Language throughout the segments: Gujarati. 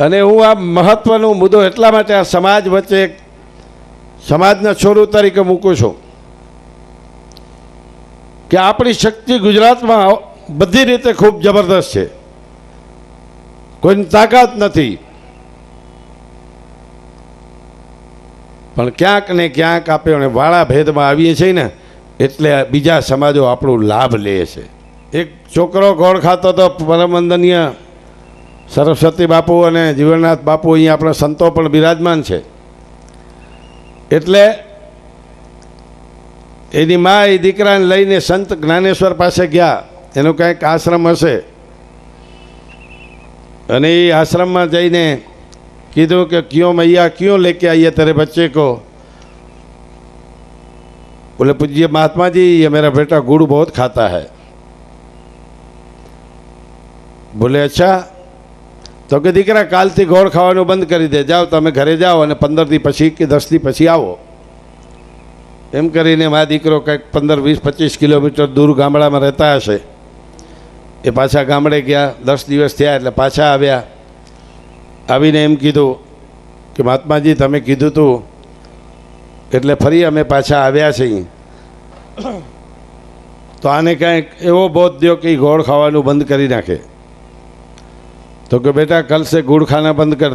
અને હું આ મહત્વનો મુદ્દો એટલા માટે આ સમાજ વચ્ચે સમાજના છોરું તરીકે મૂકું છું કે આપણી શક્તિ ગુજરાતમાં બધી રીતે ખૂબ જબરદસ્ત છે. કોઈની તાકાત નથી. પણ ક્યાંક ને ક્યાંક આપણે વાળા ભેદમાં આવીએ છીએ ને, એટલે બીજા સમાજો આપણો લાભ લે છે. એક છોકરો ગોળ ખાતો તો પરમવંદનીય સરસ્વતી બાપુ અને જીવનનાથ બાપુ અહીંયા આપણા સંતો પણ બિરાજમાન છે એટલે એની મા એ દીકરાને લઈને સંત જ્ઞાનેશ્વર પાસે ગયા એનું કંઈક આશ્રમ હશે અને એ આશ્રમમાં જઈને કીધું कि क्यों मैया क्यों लेके आई है तेरे बच्चे को बोले पूज्य महात्मा जी ये मेरा बेटा गुड़ बहुत खाता है બોલે અચ્છા તો કે દીકરા, કાલથી ગોળ ખાવાનું બંધ કરી દે. જાઓ, તમે ઘરે જાઓ અને પંદરથી પછી કે દસથી પછી આવો. એમ કરીને મારા દીકરો કંઈક પંદર, વીસ, પચીસ કિલોમીટર દૂર ગામડામાં રહેતા હશે. એ પાછા ગામડે ગયા, દસ દિવસ થયા એટલે પાછા આવ્યા. આવીને એમ કીધું કે, મહાત્માજી, તમે કીધું તું. એટલે ફરી અમે પાછા આવ્યા છીએ. તો આને કાંઈક એવો બોધ દો કે ગોળ ખાવાનું બંધ કરી નાખે. તો કે બેટા कल से गुड़ खाना बंद कर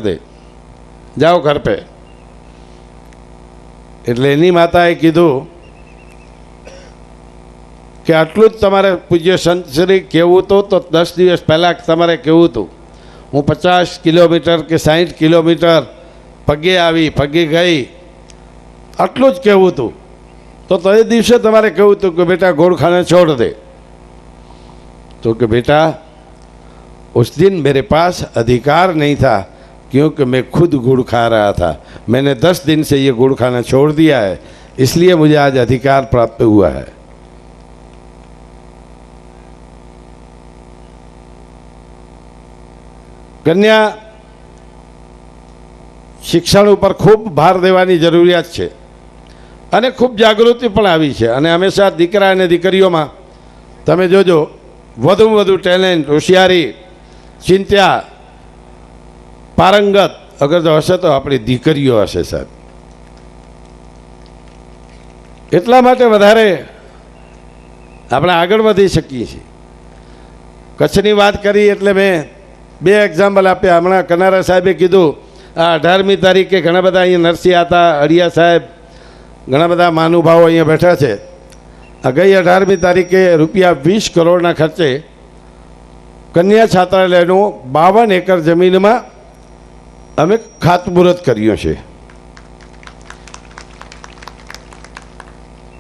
જાઓ ઘર પે. એટલે એની માતાએ કીધું કે આટલું જ તમારે પૂજ્ય સંતશ્રી કહેવું હતું તો દસ દિવસ પહેલાં તમારે કહેવું હતું? હું પચાસ કિલોમીટર કે સાહીઠ કિલોમીટર પગે આવી, પગે ગઈ, આટલું જ કહેવું હતું? તો તે દિવસે તમારે કહેવું હતું કે બેટા ગોળખાને છોડ દે. તો કે બેટા उस दिन मेरे पास अधिकार नहीं था क्योंकि मैं खुद गुड़ खा रहा था मैंने दस दिन से ये गुड़ खाना छोड़ दिया है इसलिए मुझे आज अधिकार प्राप्त हुआ है કન્યા શિક્ષણ ઉપર ખૂબ ભાર દેવાની જરૂરિયાત છે અને ખૂબ જાગૃતિ પણ આવી છે અને હંમેશા દીકરા અને દીકરીઓમાં તમે જોજો વધુમાં વધુ ટેલેન્ટ હોશિયારી ચિંત્યા, પારંગત. અગર જો હશે તો આપણી દીકરીઓ હશે, સાહેબ. એટલા માટે વધારે આપણે આગળ વધી શકીએ છીએ. કચ્છની વાત કરી એટલે મેં બે એક્ઝામ્પલ આપ્યા. હમણાં કનારા સાહેબે કીધું, આ અઢારમી તારીખે ઘણા બધા અહીંયા નરસિંહ હતા અડિયા સાહેબ, ઘણા બધા મહાનુભાવો અહીંયા બેઠા છે. આ ગઈ અઢારમી તારીખે રૂપિયા વીસ કરોડના ખર્ચે કન્યા છાત્રાલયનું બાવન એકર જમીનમાં અમે ખાતમુહૂર્ત કર્યું છે.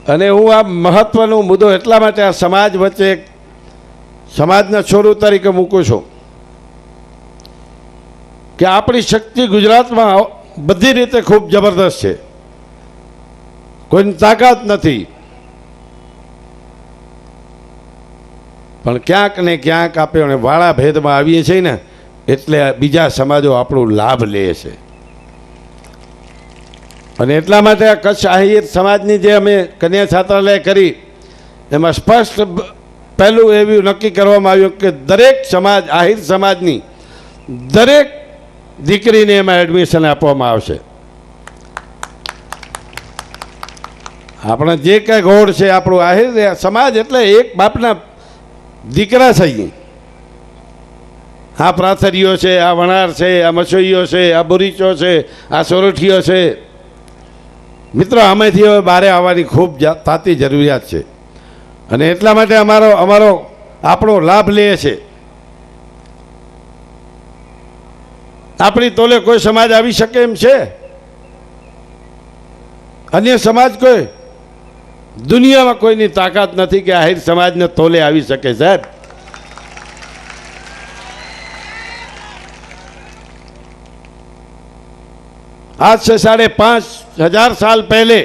અને હું આ મહત્વનો મુદ્દો એટલા માટે આ સમાજ વચ્ચે સમાજના છોરું તરીકે મૂકું છું કે આપણી શક્તિ ગુજરાતમાં બધી રીતે ખૂબ જબરદસ્ત છે. કોઈની તાકાત નથી. પણ ક્યાંક ને ક્યાંક આપણે વાળા ભેદમાં આવીએ છીએ ને, એટલે બીજા સમાજો આપણો લાભ લે છે. અને એટલા માટે આ કચ્છ આહિર સમાજની જે અમે કન્યા છાત્રાલય કરી, એમાં સ્પષ્ટ પહેલું એવું નક્કી કરવામાં આવ્યું કે દરેક સમાજ, આહિર સમાજની દરેક દીકરીને એમાં એડમિશન આપવામાં આવશે. આપણા જે કાંઈ ગોળ છે આપણું આહિર સમાજ એટલે એક બાપના દીકરા છીએ આ પ્રાથરીઓ છે, આ વણાર છે, આ મસોઈઓ છે, આ બુરીચો છે, આ સોરઠીઓ છે. મિત્રો, આમાંથી હવે બહારે આવવાની ખૂબ તાતી જરૂરિયાત છે. અને એટલા માટે અમારો અમારો આપણો લાભ લે છે. આપણી તોલે કોઈ સમાજ આવી શકે એમ છે? અન્ય સમાજ કોઈ દુનિયામાં કોઈની તાકાત નથી કે આહિર સમાજને તોલે આવી શકે સાહેબ आज से साढ़े पांच हजार साल पहले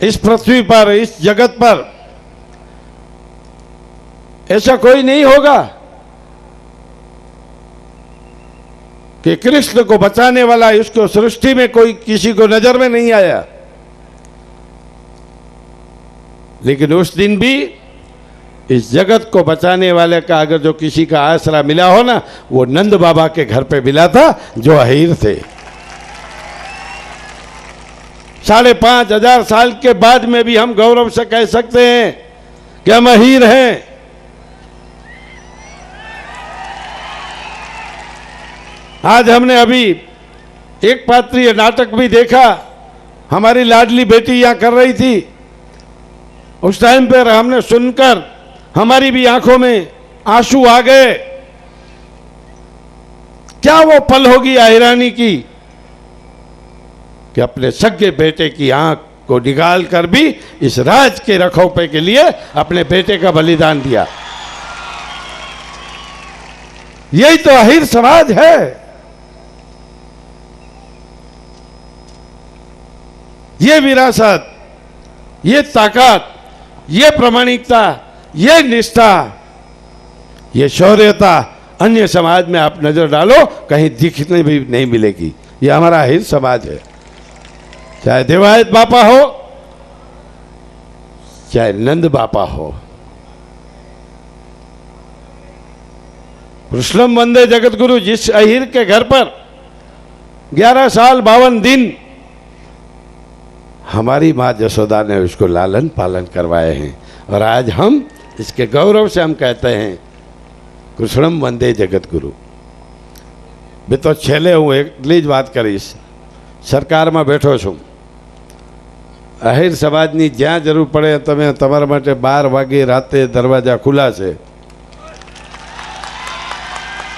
इस पृथ्वी पर इस जगत पर ऐसा कोई नहीं होगा कि कृष्ण को बचाने वाला इसको सृष्टि में कोई किसी को नजर में नहीं आया लेकिन उस दिन भी इस जगत को बचाने वाले का अगर जो किसी का आसरा मिला हो ना, वो नंद बाबा के घर पे मिला था, जो अहीर थे। साढ़े पाँच हज़ार साल के बाद में भी हम गौरव से कह सकते हैं कि हम अहीर हैं। आज हमने अभी एक पात्रीय नाटक भी देखा। हमारी लाडली बेटी यहाँ कर रही थी। उस टाइम पर हमने सुनकर हमारी भी आँखों में आँसू आ गए। क्या वो पल होगी आयरानी की कि अपने सगे बेटे की आँख को निकाल कर भी इस राज के रखौपे के लिए अपने बेटे का बलिदान दिया? यही तो अहिर समाज है। ये विरासत, ये ताकत ये प्रामाणिकता, ये निष्ठा, ये शौर्यता अन्य समाज में आप नज़र डालो, कहीं दिखने भी नहीं मिलेगी। ये हमारा हित समाज है। चाहे देवायत बापा हो, चाहे नंद बापा हो। कृष्णम वंदे जगत गुरु जिस अहिर के घर पर 11 साल बावन दिन हमारी माँ जसोदा ने उसको लालन पालन करवाए हैं और आज हम इसके गौरव से हम कहते हैं કૃષ્ણમ વંદે જગતગુરુ બે તો છેલ્લે હું એટલી જ વાત કરીશ સરકારમાં બેઠો છું આહિર સમાજની જ્યાં જરૂર પડે તમે તમારા માટે બાર વાગે રાતે દરવાજા ખુલ્લા છે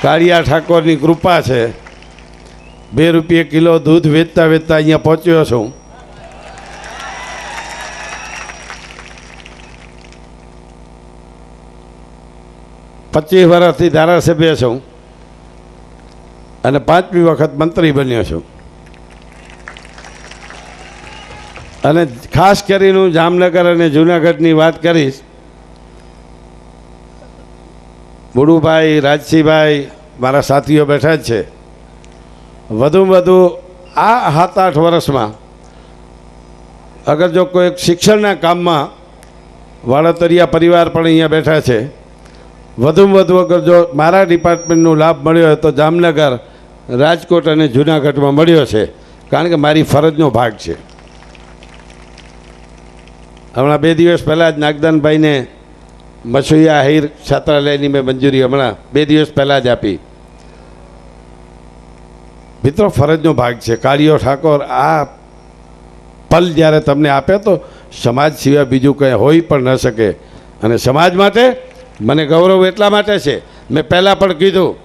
કાળિયા ઠાકોરની કૃપા છે બે રૂપિયે કિલો દૂધ વેચતા વેચતા અહીંયા પહોંચ્યો છું પચીસ વર્ષથી ધારાસભ્ય છું અને પાંચમી વખત મંત્રી બન્યો છું. અને ખાસ કરીને હું જામનગર અને જુનાગઢની વાત કરીશ, બુડુભાઈ રાજસિંહભાઈ મારા સાથીઓ બેઠા જ છે. વધુમાં વધુ આ સાત આઠ વર્ષમાં અગર જો કોઈ શિક્ષણના કામમાં વાળતરિયા પરિવાર પણ અહીંયા બેઠા છે વધુમાં વધુ અગર જો મારા ડિપાર્ટમેન્ટનો લાભ મળ્યો હોય તો જામનગર, રાજકોટ અને જૂનાગઢમાં મળ્યો છે. કારણ કે મારી ફરજનો ભાગ છે. હમણાં બે દિવસ પહેલાં જ નાગદાનભાઈને મસુયા હીર છાત્રાલયની મેં મંજૂરી હમણાં બે દિવસ પહેલાં જ આપી. મિત્રો, ફરજનો ભાગ છે. કાળીઓ ઠાકોર, આ પલ જ્યારે તમને આપે તો સમાજ સિવાય બીજું કંઈ હોઈ પણ ન શકે. અને સમાજ માટે મને ગૌરવ એટલા માટે છે. મેં પહેલાં પણ કીધું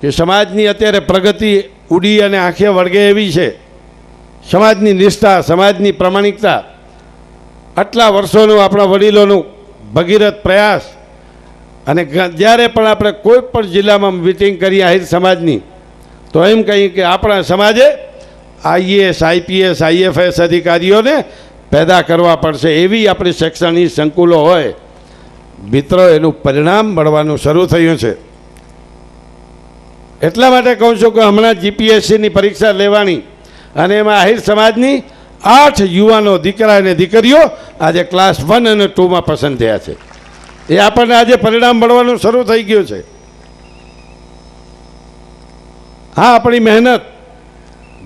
કે સમાજની અત્યારે પ્રગતિ ઉડી અને આંખે વળગે એવી છે. સમાજની નિષ્ઠા, સમાજની પ્રામાણિકતા, આટલા વર્ષોનું આપણા વડીલોનું ભગીરથ પ્રયાસ અને જ્યારે પણ આપણે કોઈ પણ જિલ્લામાં મિટિંગ કરી આહિર સમાજની, તો એમ કહીએ કે આપણા સમાજે આઈએએસ, આઈપીએસ, આઈએફએસ અધિકારીઓને પેદા કરવા પડશે એવી આપણી શૈક્ષણિક સંકુલો હોય. મિત્રો, એનું પરિણામ મળવાનું શરૂ થયું છે. એટલા માટે કહું છું કે હમણાં જીપીએસસીની પરીક્ષા લેવાની અને એમાં આહિર સમાજની આઠ યુવાનો દીકરા અને દીકરીઓ આજે ક્લાસ વન અને ટુમાં પસંદ થયા છે. એ આપણને આજે પરિણામ મળવાનું શરૂ થઈ ગયું છે. હા, આપણી મહેનત.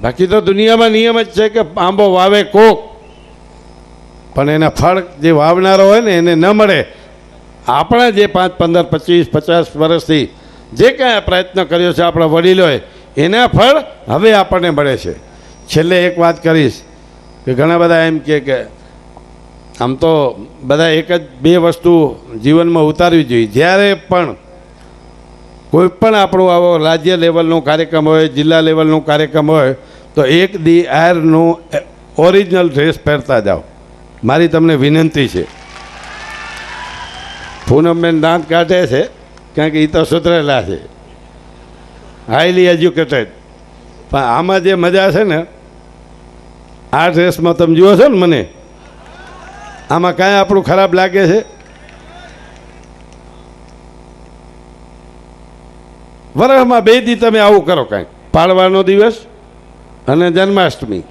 બાકી તો દુનિયામાં નિયમ જ છે કે આંબો વાવે કોક. પણ એના ફળ જે વાવનારો હોય ને એને ન મળે. આપણા જે પાંચ, પંદર, પચીસ, પચાસ વર્ષથી જે કાંઈ પ્રયત્ન કર્યો છે આપણા વડીલોએ, એના ફળ હવે આપણને મળે છે. છેલ્લે એક વાત કરીશ કે ઘણા બધા એમ કહે કે આમ તો બધા એક જ બે વસ્તુ જીવનમાં ઉતારવી જોઈએ. જ્યારે પણ કોઈ પણ આપણો આવો રાજ્ય લેવલનો કાર્યક્રમ હોય, જિલ્લા લેવલનો કાર્યક્રમ હોય, તો એક દી આયરનું ઓરિજિનલ ડ્રેસ પહેરતા જાઓ. મારી તમને વિનંતી છે. પૂનમબેન દાંત કાઢે છે, કારણ કે એ તો સુધરેલા છે. હાઈલી એજ્યુકેટેડ પણ આમાં જે મજા છે ને, આ ડ્રેસમાં તમે જુઓ છો ને મને, આમાં કાંઈ આપણું ખરાબ લાગે છે? વરસમાં બે દી તમે આવું કરો કાંઈક પાળવાનો દિવસ અને જન્માષ્ટમી.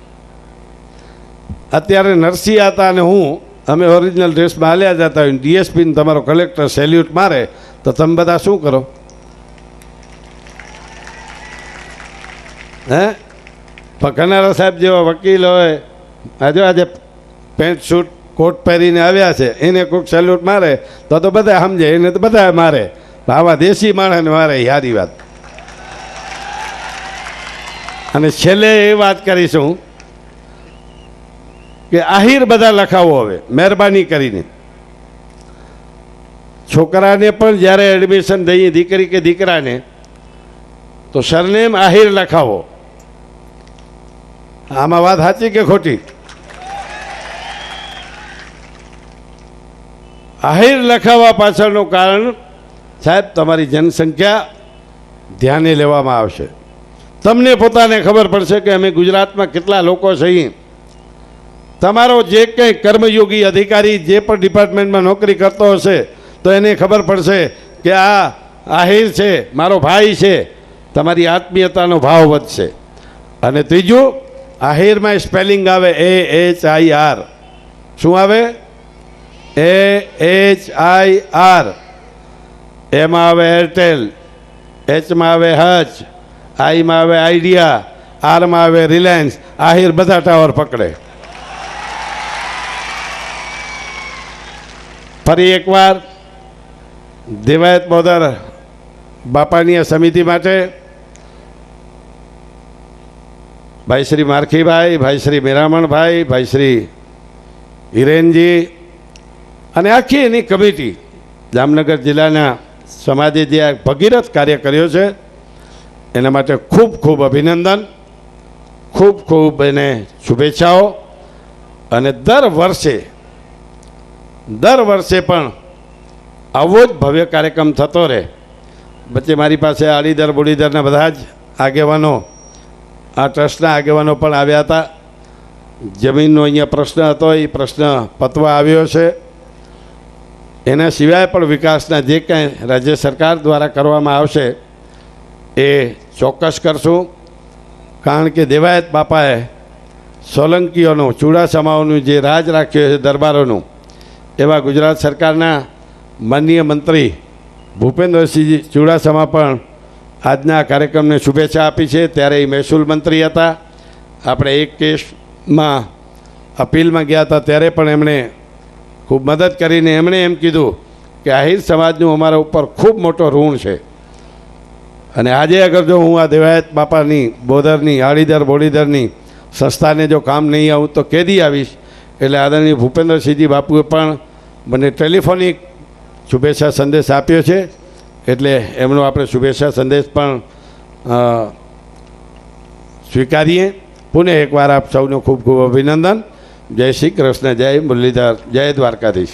અત્યારે નરસિંહ હતા અને હું અમે ઓરિજિનલ ડ્રેસમાં હાલ્યા જતા હોય ડીએસપીને તમારો કલેક્ટર સેલ્યુટ મારે, તો તમે બધા શું કરો? હે? કનારા સાહેબ જેવા વકીલ હોય, આજે આજે પેન્ટ શૂટ કોટ પહેરીને આવ્યા છે, એને કોઈક સેલ્યુટ મારે, તો તો બધા સમજે, એને તો બધા મારે. આવા દેશી માણસને મારે યારી વાત. અને છેલ્લે એ વાત કરીશું કે આહિર બધા લખાવો હવે, મહેરબાની કરીને. છોકરાને પણ જ્યારે એડમિશન દઈએ દીકરી કે દીકરાને, તો સરનેમ આહિર લખાવો. આમાં વાત સાચી કે ખોટી? આહિર લખાવવા પાછળનું કારણ, સાહેબ, તમારી જનસંખ્યા ધ્યાને લેવામાં આવશે. તમને પોતાને ખબર પડશે કે અમે ગુજરાતમાં કેટલા લોકો છીએ. તમારો જે કંઈ કર્મયોગી અધિકારી જે પણ ડિપાર્ટમેન્ટમાં નોકરી કરતો હશે, તો એને ખબર પડશે કે આ આહિર છે, મારો ભાઈ છે. તમારી આત્મીયતાનો ભાવ વધશે. અને ત્રીજું, આહિરમાં સ્પેલિંગ આવે એ એચ આઈ આર શું આવે? એ એચ આઈ આર એમાં આવે એરટેલ એચમાં આવે હચ આઈમાં આવે આઈડિયા આરમાં આવે રિલાયન્સ આહિર બધા ટાવર પકડે. ફરી એકવાર દેવાયત મોદર બાપાની સમિતિ માટે ભાઈ શ્રી મારખીભાઈ, ભાઈ શ્રી મેરામણભાઈ, ભાઈ શ્રી હિરેનજી અને આખી એની કમિટી જામનગર જિલ્લાના સમાજે જે આ ભગીરથ કાર્ય કર્યો છે, એના માટે ખૂબ ખૂબ અભિનંદન, ખૂબ ખૂબ એને શુભેચ્છાઓ અને દર વર્ષે દર વર્ષે પણ આવો જ ભવ્ય કાર્યક્રમ થતો રહે. વચ્ચે મારી પાસે આડીદર બોડીદરના બધા જ આગેવાનો, આ ટ્રસ્ટના આગેવાનો પણ આવ્યા હતા. જમીનનો અહીંયા પ્રશ્ન હતો, એ પ્રશ્ન પતવા આવ્યો છે. એના સિવાય પણ વિકાસના જે કાંઈ રાજ્ય સરકાર દ્વારા કરવામાં આવશે, એ ચોક્કસ કરશું. કારણ કે દેવાયત બાપાએ સોલંકીઓનું ચૂડાસમાઓનું જે રાજ રાખ્યું છે દરબારોનું એવા ગુજરાત સરકારના માનનીય મંત્રી ભૂપેન્દ્રસિંહ ચુડાસમા પણ આજના કાર્યક્રમને શુભેચ્છા આપી છે. ત્યારે એ મહેસૂલ મંત્રી હતા. આપણે એક કેસમાં અપીલમાં ગયા હતા. ત્યારે પણ એમણે ખૂબ મદદ કરીને એમણે એમ કીધું કે આહિર સમાજનું અમારા ઉપર ખૂબ મોટો ઋણ છે. અને આજે અગર જો હું આ દેવાયત બાપાની બોધરની આડીદર, બોડીદરની સંસ્થાને જો કામ નહીં આવું તો કેદી આવીશ. એટલે આદરણીય ભૂપેન્દ્રસિંહજી બાપુએ પણ મને ટેલિફોનિક શુભેચ્છા સંદેશ આપ્યો છે. એટલે એમનો આપણે શુભેચ્છા સંદેશ પણ સ્વીકારીએ. પુનઃ એકવાર આપ સૌનું ખૂબ ખૂબ અભિનંદન. જય શ્રી કૃષ્ણ, જય મુરલીધર, જય દ્વારકાધીશ.